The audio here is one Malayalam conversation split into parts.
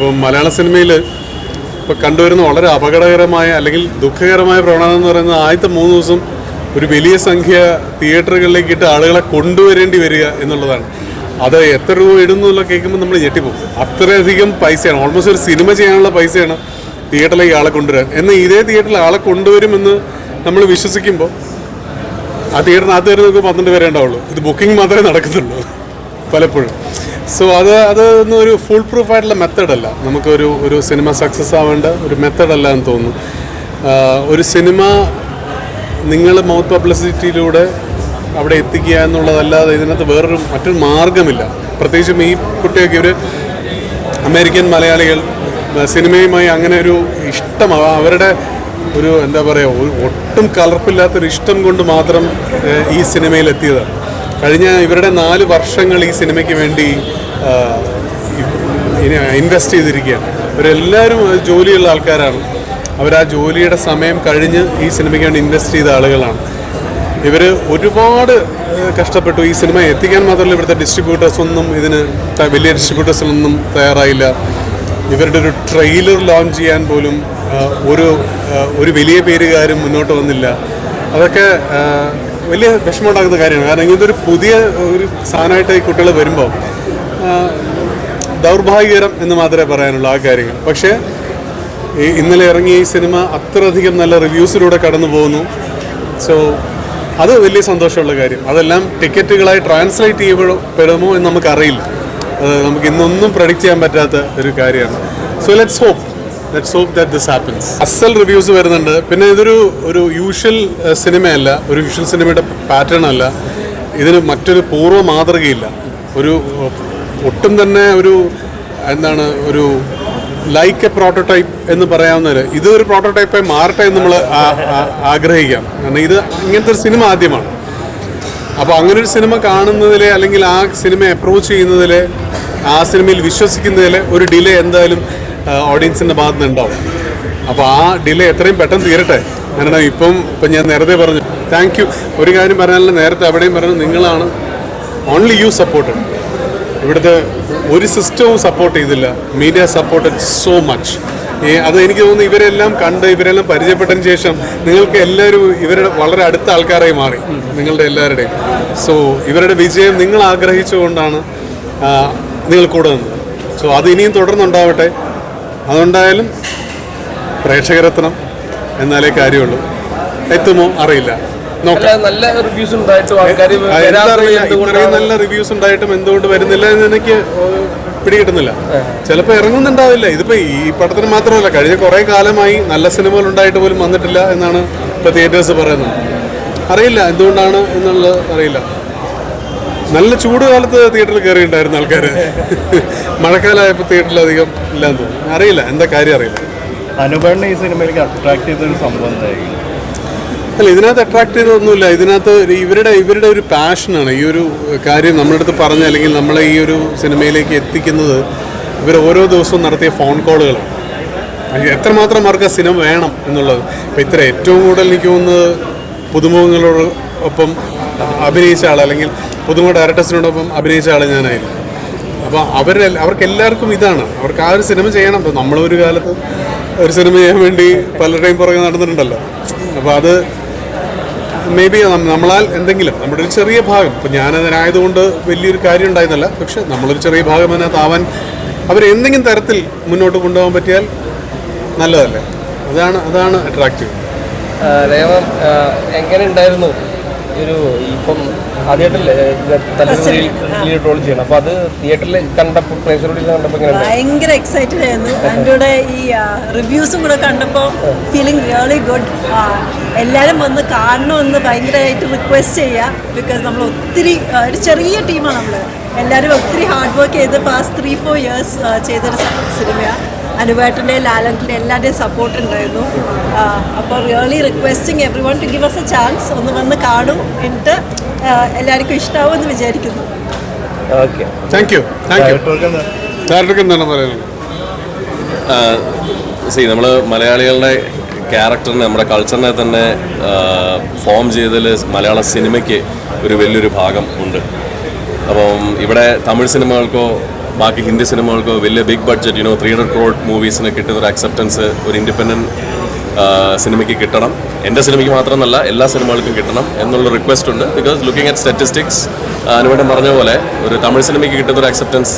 ഇപ്പം മലയാള സിനിമയിൽ ഇപ്പോൾ കണ്ടുവരുന്ന വളരെ അപകടകരമായ അല്ലെങ്കിൽ ദുഃഖകരമായ പ്രവണത എന്ന് പറയുന്നത് ആദ്യത്തെ മൂന്ന് ദിവസം ഒരു വലിയ സംഖ്യ തിയേറ്ററുകളിലേക്ക് ഇട്ട് ആളുകളെ കൊണ്ടുവരേണ്ടി വരിക എന്നുള്ളതാണ്. അത് എത്ര രൂപ ഇടുന്നു എന്നുള്ള കേൾക്കുമ്പോൾ നമ്മൾ ഞെട്ടിപ്പോകും. അത്രയധികം പൈസയാണ്. ഓൾമോസ്റ്റ് ഒരു സിനിമ ചെയ്യാനുള്ള പൈസയാണ് തിയേറ്ററിലേക്ക് ആളെ കൊണ്ടുവരാൻ. എന്നാൽ ഇതേ തിയേറ്ററിൽ ആളെ കൊണ്ടുവരുമെന്ന് നമ്മൾ വിശ്വസിക്കുമ്പോൾ ആ തിയേറ്ററിനകത്ത് വരെ നമുക്ക് പന്ത്രണ്ട് പേരേ ഉണ്ടാവുള്ളൂ. ഇത് ബുക്കിംഗ് മാത്രമേ നടക്കുന്നുള്ളൂ പലപ്പോഴും. സോ അത് അതൊന്നും ഒരു ഫുൾ പ്രൂഫ് ആയിട്ടുള്ള മെത്തേഡ് അല്ല. നമുക്കൊരു ഒരു സിനിമ സക്സസ് ആവേണ്ട ഒരു മെത്തേഡ് അല്ല എന്ന് തോന്നുന്നു. ഒരു സിനിമ നിങ്ങൾ മൗത്ത് പബ്ലിസിറ്റിയിലൂടെ അവിടെ എത്തിക്കുക എന്നുള്ളതല്ലാതെ ഇതിനകത്ത് വേറൊരു മറ്റൊരു മാർഗമില്ല പ്രത്യേകിച്ചും ഈ കുട്ടിയൊക്കെ ഒരു അമേരിക്കൻ മലയാളികൾ സിനിമയുമായി അങ്ങനെ ഒരു ഇഷ്ടം അവരുടെ ഒരു എന്താ പറയുക ഒട്ടും കലർപ്പില്ലാത്തൊരു ഇഷ്ടം കൊണ്ട് മാത്രം ഈ സിനിമയിൽ എത്തിയത് കഴിഞ്ഞ ഇവരുടെ നാല് വർഷങ്ങൾ ഈ സിനിമയ്ക്ക് വേണ്ടി ഇൻവെസ്റ്റ് ചെയ്തിരിക്കുകയാണ്. ഇവരെല്ലാവരും ജോലിയുള്ള ആൾക്കാരാണ്. അവർ ആ ജോലിയുടെ സമയം കഴിഞ്ഞ് ഈ സിനിമയ്ക്ക് വേണ്ടി ഇൻവെസ്റ്റ് ചെയ്ത ആളുകളാണ്. ഇവർ ഒരുപാട് കഷ്ടപ്പെട്ടു. ഈ സിനിമ എത്തിക്കാൻ മാത്രമല്ല ഇവിടുത്തെ ഡിസ്ട്രിബ്യൂട്ടേഴ്സ് ഒന്നും ഇതിന് വലിയ ഡിസ്ട്രിബ്യൂട്ടേഴ്സിനൊന്നും തയ്യാറായില്ല. ഇവരുടെ ഒരു ട്രെയിലർ ലോഞ്ച് ചെയ്യാൻ പോലും ഒരു ഒരു വലിയ പേരുകാരും മുന്നോട്ട് വന്നില്ല. അതൊക്കെ വലിയ വിഷമമുണ്ടാക്കുന്ന കാര്യമാണ്. കാരണം ഒരു പുതിയ ഒരു സാധനമായിട്ട് ഈ കുട്ടികൾ വരുമ്പോൾ ദൗർഭാഗ്യകരം എന്ന് മാത്രമേ പറയാനുള്ളൂ ആ കാര്യങ്ങൾ. പക്ഷേ ഈ ഇന്നലെ ഇറങ്ങിയ ഈ സിനിമ അത്രയധികം നല്ല റിവ്യൂസിലൂടെ കടന്നു പോകുന്നു. സോ അത് വലിയ സന്തോഷമുള്ള കാര്യം. അതെല്ലാം ടിക്കറ്റുകളായി ട്രാൻസ്ലേറ്റ് ചെയ്യപ്പെടുമോ എന്ന് നമുക്കറിയില്ല. അത് നമുക്ക് ഇന്നൊന്നും പ്രഡിക്റ്റ് ചെയ്യാൻ പറ്റാത്ത ഒരു കാര്യമാണ്. So let's hope let's hope that this happens അസൽ റിവ്യൂസ് വരുന്നുണ്ട്. പിന്നെ ഇതൊരു ഒരു യൂഷ്വൽ സിനിമയല്ല. ഒരു യൂഷ്വൽ സിനിമയുടെ പാറ്റേൺ അല്ല. ഇതിന് മറ്റൊരു പൂർവ മാതൃകയില്ല. ഒരു ഒട്ടും തന്നെ ഒരു എന്താണ് ഒരു ലൈക്ക് എ പ്രോട്ടോടൈപ്പ് എന്ന് പറയാവുന്നവര് ഇത് ഒരു പ്രോട്ടോടൈപ്പായി മാറട്ടെ എന്ന് നമ്മൾ ആഗ്രഹിക്കാം. കാരണം ഇത് ഇങ്ങനത്തെ ഒരു സിനിമ ആദ്യമാണ്. അപ്പോൾ അങ്ങനെ ഒരു സിനിമ കാണുന്നതിലെ അല്ലെങ്കിൽ ആ സിനിമ അപ്രോച്ച് ചെയ്യുന്നതിലെ ആ സിനിമയിൽ വിശ്വസിക്കുന്നതിലെ ഒരു ഡിലേ എന്തായാലും ഓഡിയൻസിന്റെ ഭാഗത്ത് നിന്ന് ഉണ്ടാവും. അപ്പോൾ ആ ഡിലേ എത്രയും പെട്ടെന്ന് തീരട്ടെ. കാരണം ഇപ്പം ഇപ്പം ഞാൻ നേരത്തെ പറഞ്ഞു. താങ്ക് യു ഒരു കാര്യം പറയാനല്ല നേരത്തെ അവിടെയും പറഞ്ഞു നിങ്ങളാണ് ഓൺലി യു സപ്പോർട്ടഡ് ഇവിടുത്തെ ഒരു സിസ്റ്റവും സപ്പോർട്ട് ചെയ്തില്ല. മീഡിയ സപ്പോർട്ടഡ് സോ മച്ച് അത് എനിക്ക് തോന്നുന്നു ഇവരെല്ലാം കണ്ട് ഇവരെല്ലാം പരിചയപ്പെട്ടതിന് ശേഷം നിങ്ങൾക്ക് എല്ലാവരും ഇവരുടെ വളരെ അടുത്ത ആൾക്കാരായി മാറി. നിങ്ങളുടെ എല്ലാവരുടെയും. സോ ഇവരുടെ വിജയം നിങ്ങൾ ആഗ്രഹിച്ചുകൊണ്ടാണ് നിങ്ങൾ കൂടെ നിന്നത്. സോ അത് ഇനിയും തുടർന്നുണ്ടാവട്ടെ. അതുണ്ടായാലും പ്രേക്ഷകരെത്തണം എന്നാലേ കാര്യമുള്ളൂ. എത്തുമോ? അറിയില്ല. നല്ല റിവ്യൂസ് ഇത്രയും നല്ല റിവ്യൂസ് ഉണ്ടായിട്ടും എന്തുകൊണ്ട് വരുന്നില്ല എന്ന് എനിക്ക് പിടികിട്ടുന്നില്ല. ചിലപ്പോൾ ഇറങ്ങുന്നുണ്ടാവില്ല. ഇതിപ്പോ ഈ പടത്തിന് മാത്രമല്ല കഴിഞ്ഞ കുറെ കാലമായി നല്ല സിനിമകൾ ഉണ്ടായിട്ട് പോലും വന്നിട്ടില്ല എന്നാണ് ഇപ്പൊ തിയേറ്റേഴ്സ് പറയുന്നത്. അറിയില്ല എന്തുകൊണ്ടാണ് എന്നുള്ളത് അറിയില്ല. നല്ല ചൂട് കാലത്ത് തിയേറ്ററിൽ കയറി ഉണ്ടായിരുന്ന ആൾക്കാർ മഴക്കാലമായപ്പോൾ തിയേറ്ററിൽ അധികം ഇല്ലാന്ന് തോന്നുന്നു. അറിയില്ല എന്താ കാര്യം അറിയില്ല. അനുപേണ്ണ ഈ സിനിമയിലേക്ക് അട്രാക്ട് ചെയ്തൊരു സംഭവം എന്തായിരിക്കും അല്ല ഇതിനകത്ത് അട്രാക്ട് ചെയ്തൊന്നുമില്ല ഇതിനകത്ത് ഇവരുടെ ഇവരുടെ ഒരു പാഷനാണ് ഈ ഒരു കാര്യം നമ്മുടെ അടുത്ത് പറഞ്ഞ അല്ലെങ്കിൽ നമ്മളെ ഈ ഒരു സിനിമയിലേക്ക് എത്തിക്കുന്നത് ഇവർ ഓരോ ദിവസവും നടത്തിയ ഫോൺ കോളുകളാണ് എത്രമാത്രം അവർക്ക് ആ സിനിമ വേണം എന്നുള്ളത്. ഇപ്പം ഇത്ര ഏറ്റവും കൂടുതൽ എനിക്ക് തോന്നുന്നത് പുതുമുഖങ്ങളോട് ഒപ്പം അഭിനയിച്ച ആൾ അല്ലെങ്കിൽ പുതുമുഖ ഡയറക്ടേഴ്സിനോടൊപ്പം അഭിനയിച്ച ആൾ ഞാനായിരുന്നു. അപ്പോൾ അവർ അവർക്ക് എല്ലാവർക്കും ഇതാണ്. അവർക്ക് ആ ഒരു സിനിമ ചെയ്യണം. അപ്പോൾ നമ്മളൊരു കാലത്ത് ഒരു സിനിമ ചെയ്യാൻ വേണ്ടി പലരുടെയും പുറകെ നടന്നിട്ടുണ്ടല്ലോ. അപ്പോൾ അത് മേ ബി നമ്മളാൽ എന്തെങ്കിലും നമ്മുടെ ഒരു ചെറിയ ഭാഗം ഇപ്പം ഞാനതിനായതുകൊണ്ട് വലിയൊരു കാര്യം ഉണ്ടായിരുന്നല്ല. പക്ഷെ നമ്മളൊരു ചെറിയ ഭാഗം അതിനകത്ത് ആവാൻ അവർ എന്തെങ്കിലും തരത്തിൽ മുന്നോട്ട് കൊണ്ടുപോകാൻ പറ്റിയാൽ നല്ലതല്ലേ? അതാണ് അതാണ് അട്രാക്റ്റീവ് രേവം എങ്ങനെ ഉണ്ടായിരുന്നു? ഒരു ഇപ്പം ആദ്യമായിട്ടല്ലേ ചെയ്യണം. അപ്പൊ അത് തിയേറ്ററിൽ കണ്ടപ്പോൾ പ്രേക്ഷകരോട് കണ്ടപ്പോൾ എങ്ങനെ? ഭയങ്കര എക്സൈറ്റഡ് ആയിരുന്നു. എന്റെ ഈ റിവ്യൂസും കൂടെ കണ്ടപ്പോൾ ഫീലിംഗ് റിയലി ഗുഡ് എല്ലാവരും വന്ന് കാണണമെന്ന് ഭയങ്കരമായിട്ട് റിക്വസ്റ്റ് ചെയ്യുക ബിക്കോസ് നമ്മൾ ഒത്തിരി ഒരു ചെറിയ ടീമാണ് നമ്മൾ എല്ലാവരും ഒത്തിരി ഹാർഡ് വർക്ക് ചെയ്ത് പാസ്റ്റ് ത്രീ ഫോർ ഇയേഴ്സ് ചെയ്തൊരു സിനിമയാണ് അനുവേട്ടന്റെ ലാലന്റെ എല്ലാവരുടെയും സപ്പോർട്ട് ഉണ്ടായിരുന്നു. അപ്പോൾ really requesting everyone to give us a chance ഒന്ന് വന്ന് കാണൂ എന്നിട്ട് എല്ലാവർക്കും ഇഷ്ടാവുമെന്ന് വിചാരിക്കുന്നു. ഓക്കെ താങ്ക് യു താങ്ക് എന്താണ് പറയുന്നത് സി നമ്മൾ മലയാളികളുടെ ക്യാരക്ടറിനെ നമ്മുടെ കൾച്ചറിനെ തന്നെ ഫോം ചെയ്തതിൽ മലയാള സിനിമയ്ക്ക് ഒരു വലിയൊരു ഭാഗം ഉണ്ട്. അപ്പം ഇവിടെ തമിഴ് സിനിമകൾക്കോ ബാക്കി ഹിന്ദി സിനിമകൾക്ക് വലിയ big budget you know three hundred crore മൂവീസിന് കിട്ടുന്ന ഒരു അക്സെപ്റ്റൻസ് ഒരു ഇൻഡിപെൻഡന്റ് സിനിമയ്ക്ക് കിട്ടണം. എന്റെ സിനിമയ്ക്ക് മാത്രമെന്നല്ല എല്ലാ സിനിമകൾക്കും കിട്ടണം എന്നുള്ള റിക്വസ്റ്റ് ഉണ്ട്. ബിക്കോസ് ലുക്കിംഗ് അറ്റ് സ്റ്റാറ്റിസ്റ്റിക്സ് അനുവേട്ടൻ പറഞ്ഞ പോലെ ഒരു തമിഴ് സിനിമയ്ക്ക് കിട്ടുന്ന ഒരു അക്സെപ്റ്റൻസ്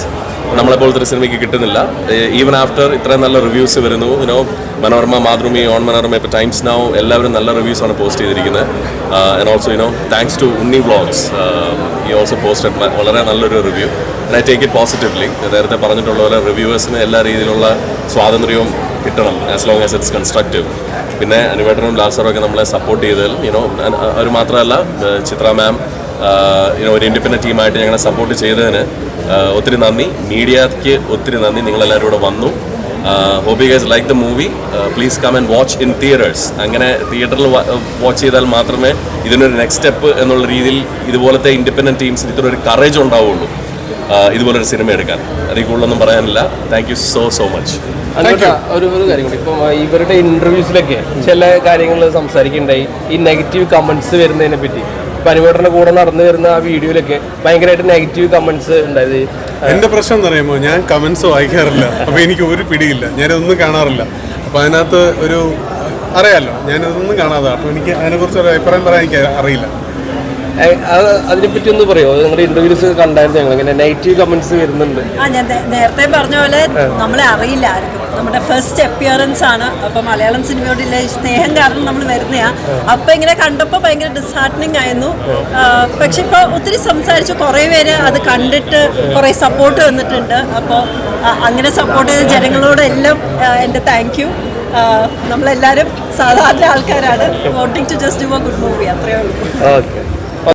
നമ്മളെ പോലത്തെ ഒരു സിനിമയ്ക്ക് കിട്ടുന്നില്ല. ഈവൻ ആഫ്റ്റർ ഇത്രയും നല്ല റിവ്യൂസ് വരുന്നു. You know Manorama Mathrubhumi on Manorama ഇപ്പോൾ ടൈംസ് നൗ എല്ലാവരും നല്ല റിവ്യൂസ് ആണ് പോസ്റ്റ് ചെയ്തിരിക്കുന്നത്. And also you know thanks to Unni vlogs ഈ ഓൾസോ പോസ്റ്റഡ് വളരെ നല്ലൊരു review I take it positively നേരത്തെ പറഞ്ഞിട്ടുള്ള പോലെ റിവ്യൂവേഴ്സിന് എല്ലാ രീതിയിലുള്ള സ്വാതന്ത്ര്യവും കിട്ടണം as long as it's constructive പിന്നെ അനുവേട്ടനും ലാസറും ഒക്കെ നമ്മളെ സപ്പോർട്ട് ചെയ്തതിൽ യുനോ അവർ മാത്രമല്ല ചിത്ര മാം ഒരു ഇൻഡിപെൻഡന്റ് ടീമായിട്ട് ഞങ്ങളെ സപ്പോർട്ട് ചെയ്തതിന് ഒത്തിരി നന്ദി. മീഡിയയ്ക്ക് ഒത്തിരി നന്ദി. നിങ്ങളെല്ലാവരും ഇവിടെ വന്നു. Hope guys like the movie please come and watch in theatres അങ്ങനെ തിയേറ്ററിൽ വാച്ച് ചെയ്താൽ മാത്രമേ ഇതിനൊരു നെക്സ്റ്റ് സ്റ്റെപ്പ് എന്നുള്ള രീതിയിൽ ഇതുപോലത്തെ ഇൻഡിപെൻഡന്റ് ടീംസിന് ഇത്ര ഒരു കറേജ് ഉണ്ടാവുള്ളൂ ഇതുപോലൊരു സിനിമ എടുക്കാൻ. അതിൽ കൂടുതലൊന്നും പറയാനില്ല. Thank you so so much ഒരു ഒരു കാര്യം കൂടി. ഇപ്പം ഇവരുടെ ഇന്റർവ്യൂസിലൊക്കെ ചില കാര്യങ്ങൾ സംസാരിക്കുന്നുണ്ടായി ഈ നെഗറ്റീവ് കമന്റ്സ് വരുന്നതിനെ പറ്റി. അനുവേട്ടന്റെ കൂടെ നടന്നു വരുന്ന ആ വീഡിയോയിലൊക്കെ ഭയങ്കരമായിട്ട് നെഗറ്റീവ് കമന്റ്സ് ഉണ്ടായത്. എന്റെ പ്രശ്നം എന്ന് പറയുമ്പോൾ ഞാൻ കമന്റ്സ് വായിക്കാറില്ല. അപ്പൊ എനിക്ക് ഒരു പിടിയില്ല. ഞാനിതൊന്നും കാണാറില്ല. അപ്പൊ അതിനകത്ത് ഒരു അറിയാലോ? ഞാനിതൊന്നും കാണാതെ. അപ്പൊ എനിക്ക് അതിനെക്കുറിച്ച് ഒരു അഭിപ്രായം പറയാൻ എനിക്ക് അറിയില്ല. അതിനെപ്പറ്റി ഒന്ന് പറയുമോ നിങ്ങളുടെ ഇന്റർവ്യൂസ് കണ്ടായിരുന്നു ഞങ്ങൾ. ഇങ്ങനെ നെഗറ്റീവ് കമന്റ്സ് വരുന്നുണ്ട്. ആ ഞാൻ നേരത്തെ പറഞ്ഞ പോലെ നമ്മളെ അറിയില്ല ആർക്കും. നമ്മുടെ ഫസ്റ്റ് അപ്പിയറൻസ് ആണ്. അപ്പൊ മലയാളം സിനിമയോടുള്ള ഈ സ്നേഹം കാരണം നമ്മൾ വരുന്നയാ. അപ്പൊ ഇങ്ങനെ കണ്ടപ്പോൾ ഭയങ്കര ഡിസ്ഹാർട്ടനിങ് ആയിരുന്നു. പക്ഷെ ഇപ്പൊ ഒത്തിരി സംസാരിച്ചു. കുറെ പേര് അത് കണ്ടിട്ട് കുറെ സപ്പോർട്ട് വന്നിട്ടുണ്ട്. അപ്പോൾ അങ്ങനെ സപ്പോർട്ട് ചെയ്ത ജനങ്ങളോട് എല്ലാം ആ, എന്റെ താങ്ക് യു നമ്മളെല്ലാവരും സാധാരണ ആൾക്കാരാണ്. Voting to just do a good movie അത്രയേ ഉള്ളൂ.